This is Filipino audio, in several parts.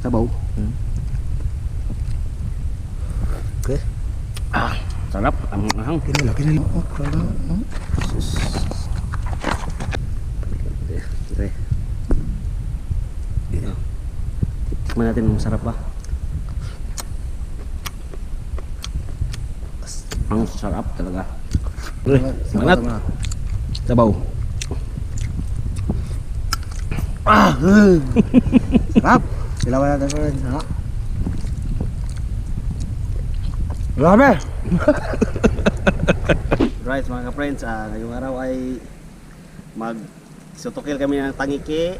Sabaw. Okay. Ah, sarap. Ang ahang. Kinila, kinila. Oh, kala. Oh. Pre. Yeah. Tikman natin kung masarap ba. Ang sarap talaga. Manat. na. Sabaw. Ah! eh. Sarap! Silawan natin friends. Ha? Grabe! Right mga ka-friends, ah, ngayong araw ay mag sutukil kami ng tangiki.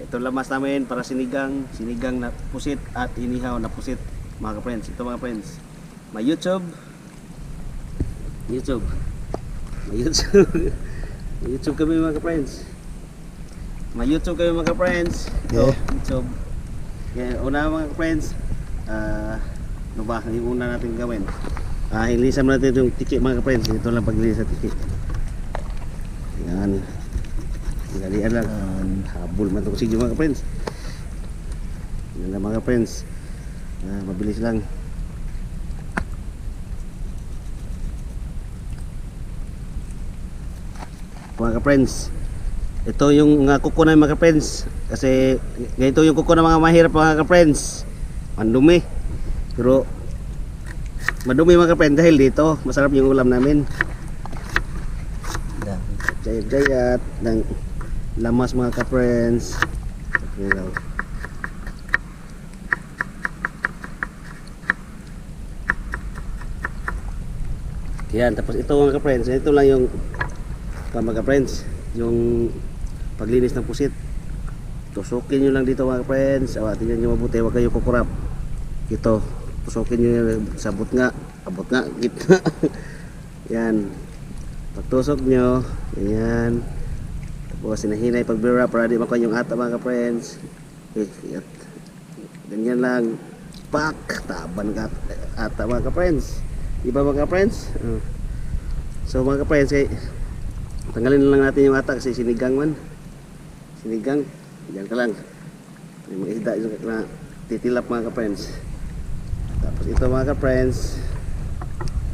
Ito lamas namin para sinigang, sinigang na pusit at inihaw na pusit mga ka-friends. Ito mga friends, may YouTube. YouTube. May YouTube. may YouTube kami mga ka-friends. May YouTube kami mga ka-friends. Ito, Yeah. YouTube. Kaya una mga ka-friends, ah, ano ba, yung una natin gawin? Ah, ilisan mo natin yung tiki mga ka-friends. Ito lang paglilis sa tiki. Yan. Dalian lang. Habol man ito kasi mga ka-friends. Yan lang mga ka-friends. Ah, mabilis lang. Mga ka-friends. Ito yung uh, kuko na mga ka-friends. Kasi ganito yung kuko mga mahirap mga ka-friends. Mandumi. Pero madumi mga ka-friends dahil dito masarap yung ulam namin. Jayat-jayat ng lamas mga ka-friends. Yan lang. Yan, tapos ito mga ka-friends, ito lang yung mga ka-friends, yung paglinis ng pusit. Tusukin nyo lang dito mga ka-friends, awa, tingnan nyo mabuti, huwag kayo kukurap. Ito, tusukin nyo yan, sabot nga, abot nga, gitna. yan, pagtusok nyo, yan. Tapos sinahinay pagbira para di makuha yung ata mga ka-friends. Eh, at, ganyan lang. Pak! Taban ka ata mga ka-friends. Di mga ka-friends? Uh. So mga ka-friends, eh, tanggalin lang natin yung ata kasi sinigang man. Sinigang, yan ka lang. May mga isda yung na titilap mga ka-friends. Tapos ito mga ka-friends,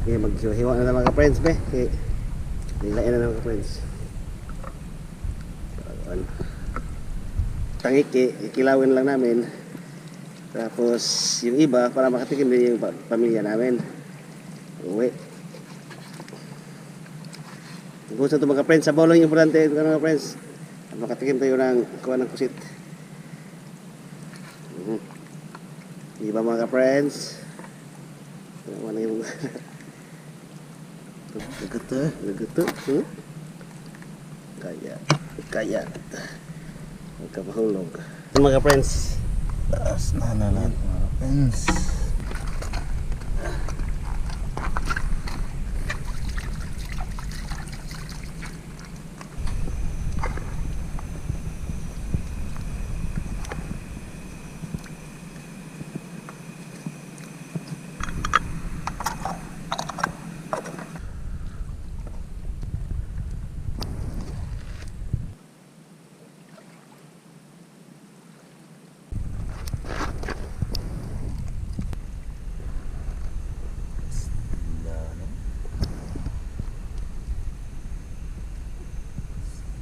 okay, maghiwa na lang mga ka-friends, be. Okay. Nilain na lang mga ka-friends. Tangiki, ikilawin lang namin. Tapos yung iba, para makatikim din yung pa- pamilya namin. Uwi. Gusto ito mga friends, lang yung importante ito mga friends. At makatikim tayo ng kuha ng kusit. Mhm. Di ba mga friends? Ano na yung Gato. Naguto. Hmm? Kaya. Kaya. Huwag ka mahulog. Mga friends, Taas na na lahat mga friends.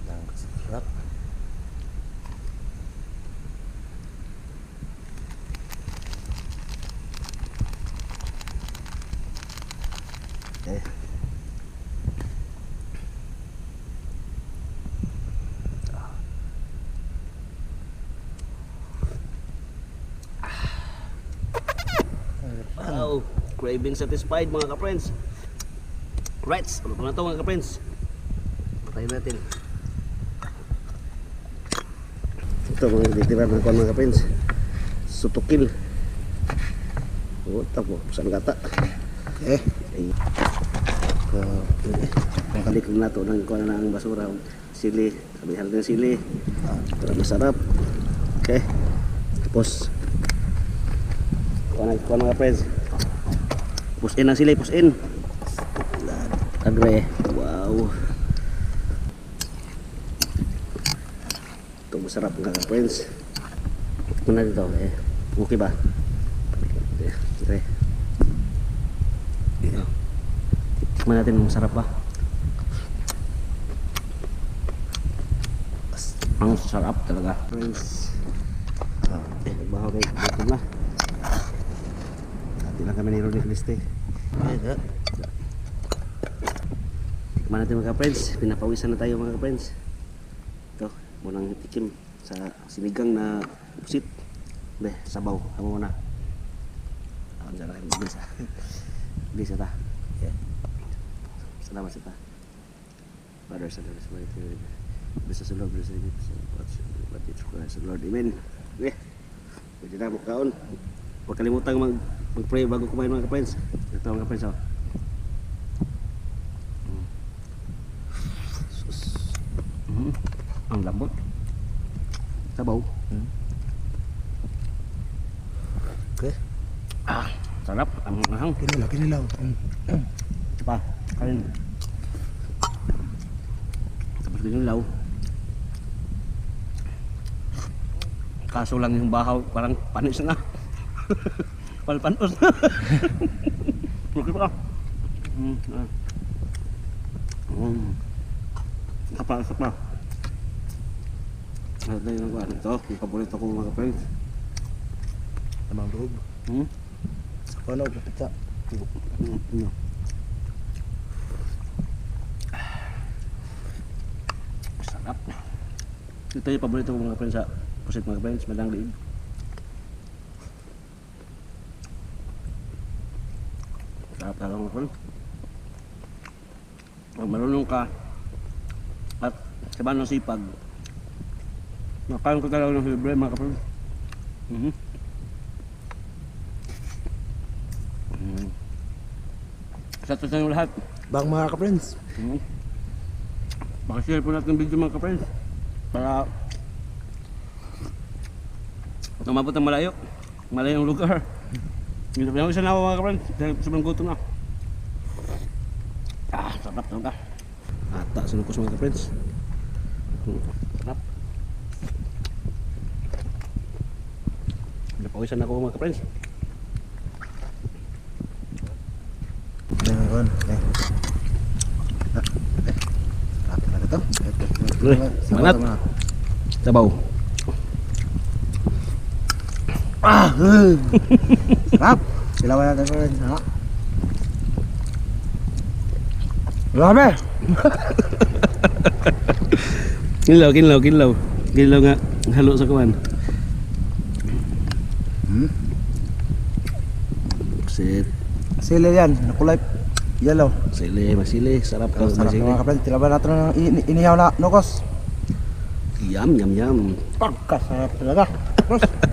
Lang sarap. eh. Wow, craving satisfied mga ka-friends. Right, ano pa na ito mga ka-friends? Patayin natin. Ito mga ditira ng kuwan mga ka-friends. Sutukil. Oh, tapo, saan gata? Eh, Ay, grabe. Balik na to ng kuha na ang basura. Sili, sabihan ng sili. Para masarap. Okay. Tapos, kuha na mga friends. Push in ang sili, push in. Agre. Wow. Ito masarap mga friends. Tikman natin ito. Eh. Okay ba? Ito. Tikman natin kung masarap ba. Ang sarap talaga. Friends. Nagbahaw kayo. Gutom na. Dati lang kami ni Ronnie Caliste. Ayun, Tikman natin mga friends. Pinapawisan na tayo mga friends. Ito, munang tikim sa sinigang na pusit. Be, sabaw. Amo muna. Alam sa lakin. Bisa. Bisa ta. Yeah. Salamat sa ta. Father, Son, Holy Spirit. Bisa sa Lord, bisa sa Lord, bisa sa Lord, bisa sa Lord. Amen. Okay. Pwede na mukhaon. Huwag kalimutang mag mag-pray bago kumain mga friends. Ito mga. Sus. Mhm. Ang lambot. Sabaw. Okay. Ah, sarap. Ang ahang. Kinilaw, kinilaw. Mm. Ito pa. Kain. Tapos din yung law. Kaso lang yung bahaw, parang panis na. Palpanos na. Okay pa. Mm, ah. Mm. Sapa, sapa. Ano yung ano ito? Yung paborito ko mga friends. Tamang loob. Hmm? Ano, pizza. Mm, ano? Sarap. Ito yung paborito ko mga friends sa pusit mga friends, madang liig. Mga friends. Pag marunong ka at sabahan ng sipag, makain ko talaga ng libre mga. Mhm. Mm. Sa ito sa inyo lahat. Bang mga ka-friends. Hmm. Pakishare po natin ang video mga ka-friends. Para umabot ng malayo. Malayong lugar. Hindi na isa na ako mga. Dahil sobrang gutom na. Ah, sarap talaga. Ata, sinukos mga ka-friends. Hmm, Sarap. Napawisan na ako mga kon. Okay. Ah, eh. Ito, ito. Mga. Sabaw. Ah! Sarap! Silawan natin ko rin. Ha? Grabe! Kinlaw, kinlaw, kinlaw. Kinlaw nga halo sa kuwan. Hmm? Sit, Sili yan. Nakulay. Yellow. sili, masili, sarap ka Sarap masili. mga ka-friends. Silawan natin ng ini- inihaw na nukos. Yum, yum, yum. Pagkasarap talaga. Tapos,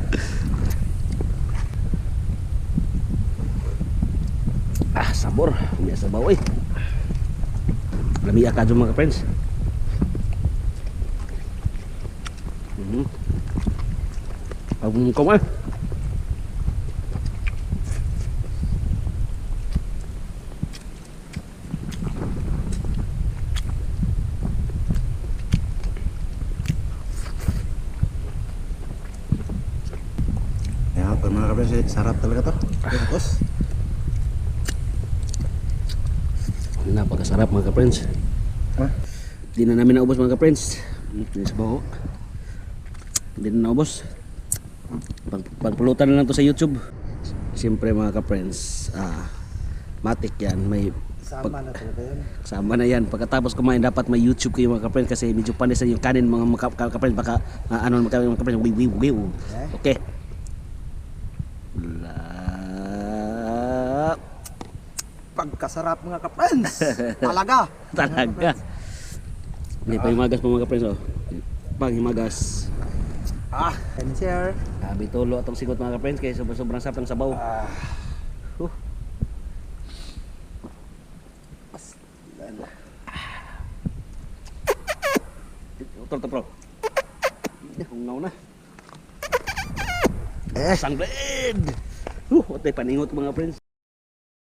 Ah, sabor. May sabaw eh. Lamia ka dyan mga friends. Mhm. Ang kong eh. Ayan, pag mga ka-friends, sarap talaga to. Tapos, Napakasarap mga friends. ah, Di na namin naubos mga friends. May sabaw. Hindi na naubos. Pag, pagpulutan na lang to sa YouTube. Siyempre mga ka-friends, ah, matik yan. May sama na talaga yun. Sama na yan. Pagkatapos kumain, dapat may YouTube kayo mga kapren kasi medyo panis yung kanin mga mga ka- kapren. Baka uh, ano mga wiw, wiw, wiw. Okay. La... Pagkasarap mga ka-friends. Talaga. Talaga. Hindi pa himagas mga kapren. So. Pag himagas. Ah, and share. Sabi tulo atong sigot mga kapren kaya sobrang, sobrang sarap ng sabaw. Ah, Huh. Ito, ito, bro. Hungaw na. eh, Sang blade! Uh, what paningot mga friends.